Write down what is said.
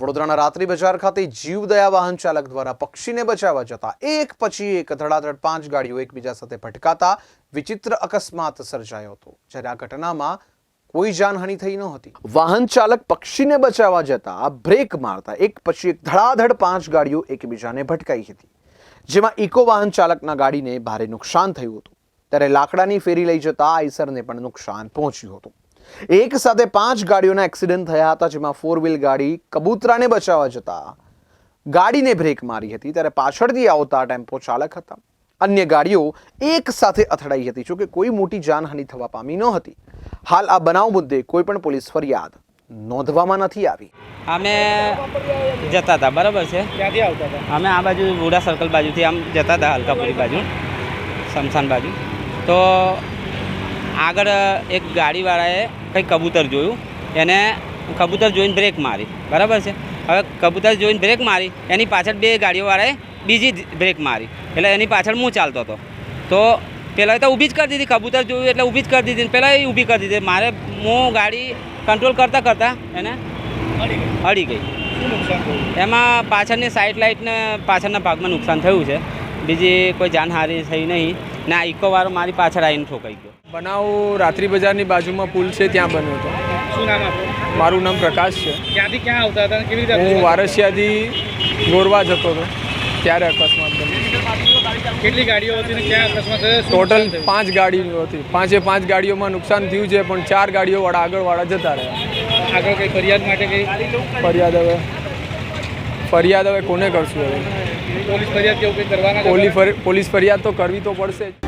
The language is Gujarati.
વડોદરાના રાત્રિ બજાર ખાતે જીવદયા વાહન ચાલક દ્વારા પક્ષીને બચાવવા જતા એક પછી એક ધડાધડ પાંચ ગાડીઓ એકબીજા સાથે ભટકાતા વિચિત્ર અકસ્માત સર્જાયો હતો, જ્યારે આ ઘટનામાં કોઈ જાનહાનિ થઈ નહોતી વાહન ચાલક પક્ષીને બચાવવા જતા બ્રેક મારતા એક પછી એક ધડાધડ પાંચ ગાડીઓ એકબીજાને ભટકાઈ હતી, જેમાં ઇકો વાહન ચાલકના ગાડીને ભારે નુકસાન થયું હતું. ત્યારે લાકડાની ફેરી લઈ જતા આઈસરને પણ નુકસાન પહોંચ્યું હતું. એક સાથે પાંચ ગાડીઓના એક્સિડન્ટ થયા હતા જેમાં ફોર વ્હીલ ગાડી કબૂતરાને બચાવવા જતા ગાડીને બ્રેક મારી હતી. ત્યારે પાછળથી આવતા ટેમ્પો ચાલક હતા. અન્ય ગાડીઓ એક સાથે અથડાઈ હતી જોકે કોઈ મોટી જાનહાનિ થવા પામી ન હતી. હાલ આ બનાવ મુદ્દે કોઈ પણ પોલીસ ફરિયાદ નોંધવામાં નથી આવી. અમે જતા હતા બરાબર છે? ક્યાંથી આવતા હતા? અમે આ બાજુ વુડા સર્કલ બાજુથી આમ જતા હતા હલકાપુરી બાજુ શમશાન બાજુ. તો આગળ એક ગાડીવાળાએ કંઈક કબૂતર જોયું. એને કબૂતર જોઈને બ્રેક મારી. બરાબર છે? હવે કબૂતર જોઈને બ્રેક મારી એની પાછળ બે ગાડીઓવાળાએ બીજી બ્રેક મારી. એટલે એની પાછળ હું ચાલતો હતો. તો પહેલાં તો ઊભી જ કરી દીધી કબૂતર જોયું એટલે ઊભી જ કરી દીધી પહેલાં એ ઊભી કરી દીધી. મારે હું ગાડી કંટ્રોલ કરતાં કરતાં એને અડી ગઈ. એમાં પાછળની સાઈડ લાઇટને પાછળના ભાગમાં નુકસાન થયું છે. બીજી કોઈ જાનહાનિ થઈ નહીં. ને આ ઇકોવાળો મારી પાછળ આવીને ઠોકાઈ ગયો. બનાવ રાત્રિ બજારની બાજુમાં પુલ છે ત્યાં બન્યો હતો. શું નામ આપણું મારું નામ પ્રકાશ છે. ક્યાંથી ક્યાં આવતા હતા કેવી રીતે હું વારસિયાથી ગોરવા જતો હતો. ત્યારે અકસ્માત બન્યો. કેટલી ગાડીઓ હતી ને ક્યાં અકસ્માત થયો? ટોટલ પાંચ ગાડીઓ હતી. પાંચે પાંચ ગાડીઓમાં નુકસાન થયું છે પણ ચાર ગાડીઓ વાળા આગળવાળા જતા રહ્યા. આગળ કઈ ફરિયાદ માટે કઈ? ફરિયાદ હવે ફરિયાદ હવે કોને કરશું હવે? પોલીસ ફરિયાદ તો કરવી તો પડશે